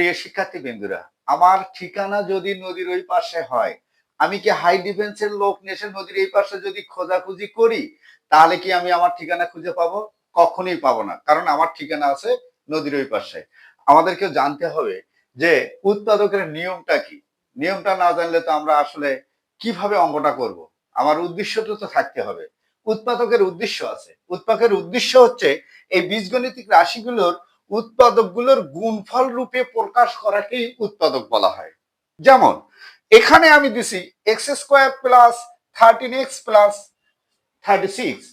প্রিয় শিক্ষার্থী বিন্দুরা আমার ঠিকানা যদি নদীর ওই পাশে হয়, আমি কি হাই ডিফেন্সের লোক নেশে নদীর এই পাশে যদি খোঁজাখুঁজি করি, তাহলে কি আমি আমার ঠিকানা খুঁজে পাবো? কখনোই পাবো না, কারণ আমার ঠিকানা আছে নদীর ওই পাশে। আমাদেরকে জানতে হবে যে উৎপাদকের নিয়মটা কি? নিয়মটা না জানলে তো আমরা আসলে কীভাবে অঙ্কটা করব? আমার উদ্দেশ্যটা তো থাকতে হবে। উৎপাদকের উদ্দেশ্য আছে। উৎপাদকের উদ্দেশ্য হচ্ছে এই বীজগণিতিক রাশিগুলোর উৎপাদকগুলোর গুণফল রূপে প্রকাশ করাকেই উৎপাদক বলা হয়। যেমন, এখানে আমি দিছি x square plus thirteen x plus thirty six.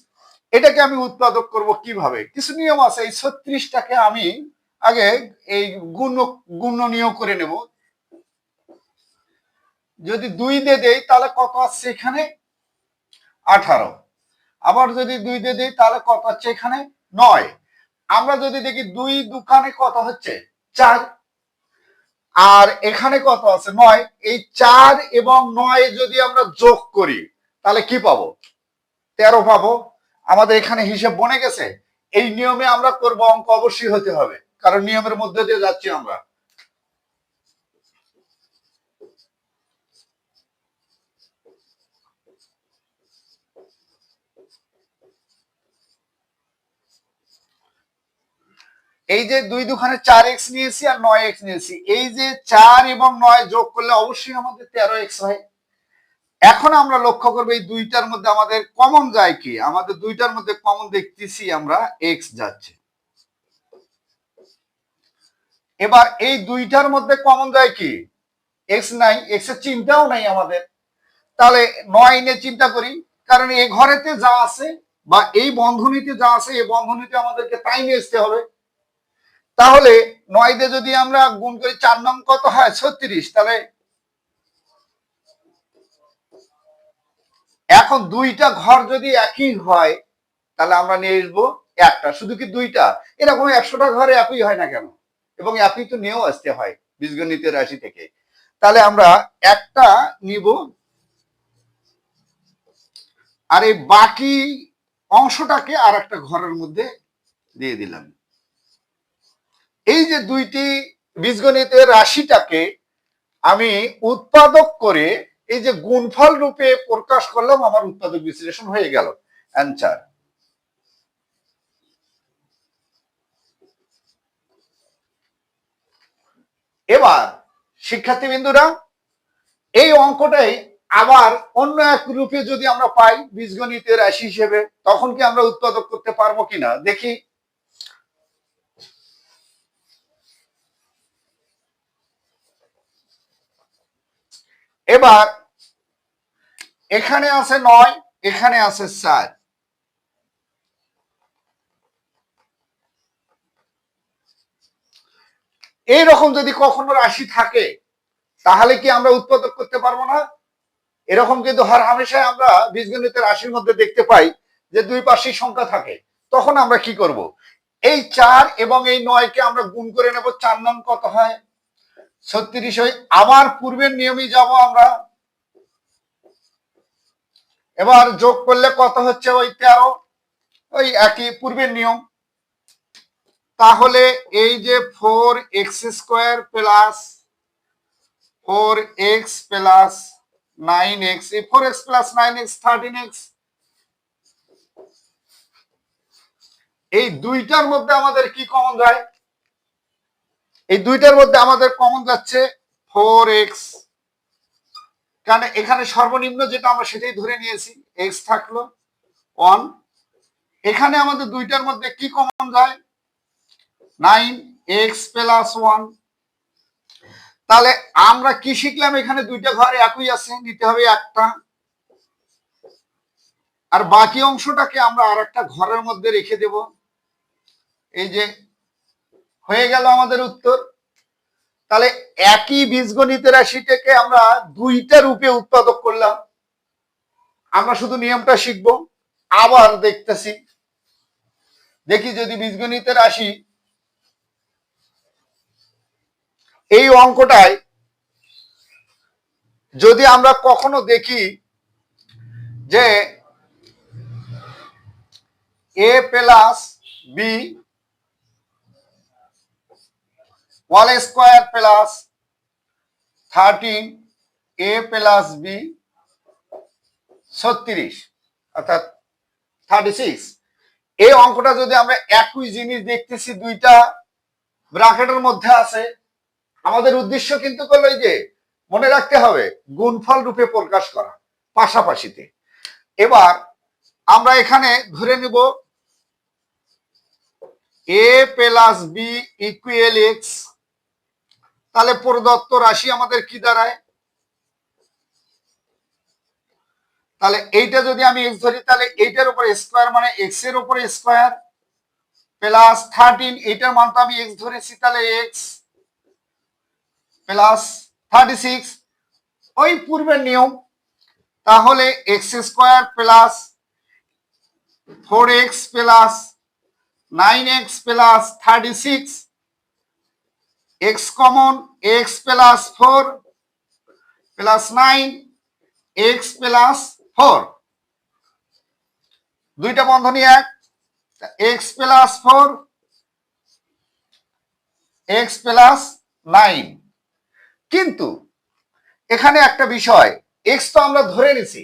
এটাকে আমি উৎপাদক করব কীভাবে? কিছু নিয়ম আছে, এই ছত্রিশটাকে আমি আগে এই গুণ, গুণনীয় করে নেব। যদি দুই দিয়ে দেই, তাহলে কত আসছে এখানে? আঠারো। আবার যদি দুই দিয়ে দিই, তাহলে কত হচ্ছে এখানে? নয়। আমরা যদি দেখি দুই দোকানে কত হচ্ছে? চার। আর এখানে কত আছে? নয়। এই চার এবং নয় যদি আমরা যোগ করি, তাহলে কি পাবো? তেরো পাবো। আমাদের এখানে হিসেব বনে গেছে, এই নিয়মে আমরা করব অঙ্ক অবশ্যই হতে হবে, কারণ নিয়মের মধ্যে দিয়ে যাচ্ছি আমরা। এই যে দুই দুখানে চার এক্স নিয়েছি আর নয় এক্স নিয়েছি, এই যে চার এবং নয় যোগ করলে অবশ্যই আমাদের তেরো এক্স হয়। এখন আমরা লক্ষ্য করব এই দুইটার মধ্যে আমাদের কমন যায় কি? আমাদের দুইটার মধ্যে কমন দেখতেছি আমরা এক্স যাচ্ছে। এবার এই দুইটার মধ্যে কমন যায় কি? এক্স নাই এক্সের চিন্তাও নাই আমাদের। তাহলে নয় নিয়ে চিন্তা করি, কারণ এই ঘরেতে যা আছে বা এই বন্ধনীতে যা আছে এই বন্ধনীতে আমাদেরকে তাই নিয়ে আসতে হবে। তাহলে নয় যদি আমরা গুণ করি চার নং কত? হয়, ছত্রিশ। তাহলে এখন দুইটা ঘর যদি একই হয়, তাহলে আমরা নিয়ে আসব একটা। শুধু কি দুইটা? এরকম একশোটা ঘরে একই হয় না কেন? এবং একই তো নিয়েও আসতে হয় বীজগণিতের রাশি থেকে। তাহলে আমরা একটা নিব। আর এই বাকি অংশটাকে আর একটা ঘরের মধ্যে দিয়ে দিলাম। যে দুইটি বীজগণিতের রাশিটাকে আমি উৎপাদক করে এই যে গুণফল রূপে প্রকাশ করলাম, আমার উৎপাদক বিশ্লেষণ হয়ে গেল। অ্যান্সার এবার, শিক্ষার্থীবৃন্দুরা, এই অঙ্কটাই আবার অন্য এক রূপে যদি আমরা পাই বীজগণিতের রাশি হিসেবে, তখন কি আমরা উৎপাদক করতে পারব কিনা? দেখি। এবার এখানে আছে নয়, এখানে আছে চার। এইরকম যদি কখনো রাশি থাকে, তাহলে কি আমরা উৎপাদক করতে পারব না? এরকম কিন্তু হর হামেশায় আমরা বীজগণিতের রাশির মধ্যে দেখতে পাই যে দুই পাশেই সংখ্যা থাকে। তখন আমরা কি করব? এই চার এবং এই নয়কে আমরা গুণ করে নেব, চার নং কত হয়? ছত্রিশ ওই আবার পূর্বের নিয়মই যাব আমরা। এবার যোগ করলে কত হচ্ছে ওই তেরো? ওই একই পূর্বের নিয়ম। তাহলে এই যে four x square plus four x plus nine x, এই four x plus nine x, thirteen x. এই দুইটার মধ্যে আমাদের কি কমন যায়? এই দুইটার মধ্যে আমাদের কমন যাচ্ছে ফোর এক্স কারণ এখানে সর্বনিম্ন যেটা আমরা সেটাই ধরে নিয়েছি এক্স থাকল ওয়ান এখানে আমাদের দুইটার মধ্যে কি কমন যায়? নাইন এক্স প্লাস ওয়ান তাহলে আমরা কি শিখলাম? এখানে দুইটা ঘরে একই আছে, নিতে হবে একটা। আর বাকি অংশটাকে আমরা আর একটা ঘরের মধ্যে রেখে দেব। এই যে হয়ে গেল আমাদের উত্তর। তাহলে একই বীজগণিতের রাশিটাকে আমরা দুইটা রূপে উৎপাদক করলাম। আমরা শুধু নিয়মটা শিখব, আবার দেখতেছি। দেখি যদি বীজগণিতের রাশি এই অঙ্কটায় যদি আমরা কখনো দেখি যে a plus b whole square plus thirteen a plus b ছত্রিশ, অর্থাৎ থার্টি সিক্স এই অঙ্কটা যদি আমরা একই জিনিস দেখতেছি, দুইটা ব্রাকেটের মধ্যে আছে, আমাদের উদ্দেশ্য কিন্তু করল যে, মনে রাখতে হবে, গুণফল রূপে প্রকাশ করা, পাশাপাশিতে। এবার আমরা এখানে ধরে নিব, a plus b equal x তাহলে প্রদত্ত রাশি আমাদের কি দাঁড়ায়? তাহলে এইটা যদি আমি এক্স ধরি, তাহলে এইটার উপরে স্কোয়ার মানে এক্সের উপরে স্কোয়ার প্লাস থার্টিন এইটার মান তো আমি এক্স ধরেছি, তাহলে এক্স প্লাস থার্টি সিক্স ওই পূর্বের নিয়ম, তাহলে x square plus four x plus nine x plus thirty six x common x plus four plus nine x plus four দুইটা বন্ধনী এক x plus four x plus nine কিন্তু এখানে একটা বিষয় এক্স তো আমরা ধরে নিছি।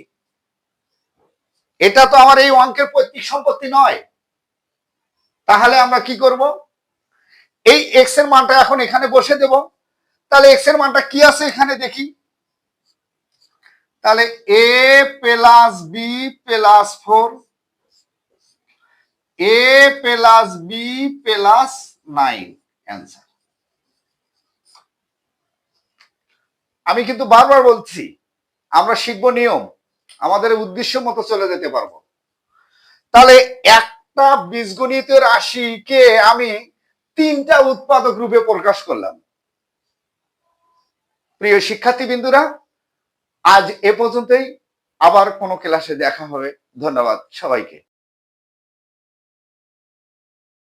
এটা তো আমার এই অঙ্কের পৈতৃক সম্পত্তি নয়। তাহলে আমরা কি করব? এই এক্সের মানটা এখন এখানে বসে দেব। তাহলে এক্সের মানটা কি আছে এখানে দেখি। তাহলে a plus b plus four a plus b plus nine answer আমি কিন্তু বারবার বলছি, আমরা শিখব নিয়ম, আমাদের উদ্দেশ্য মতো চলে যেতে পারব। তাহলে একটা বীজগণিত রাশিকে আমি তিনটা উৎপাদক রূপে প্রকাশ করলাম। প্রিয় শিক্ষার্থী বিন্দুরা আজ এ পর্যন্তই। আবার কোনো ক্লাসে দেখা হবে। ধন্যবাদ সবাইকে।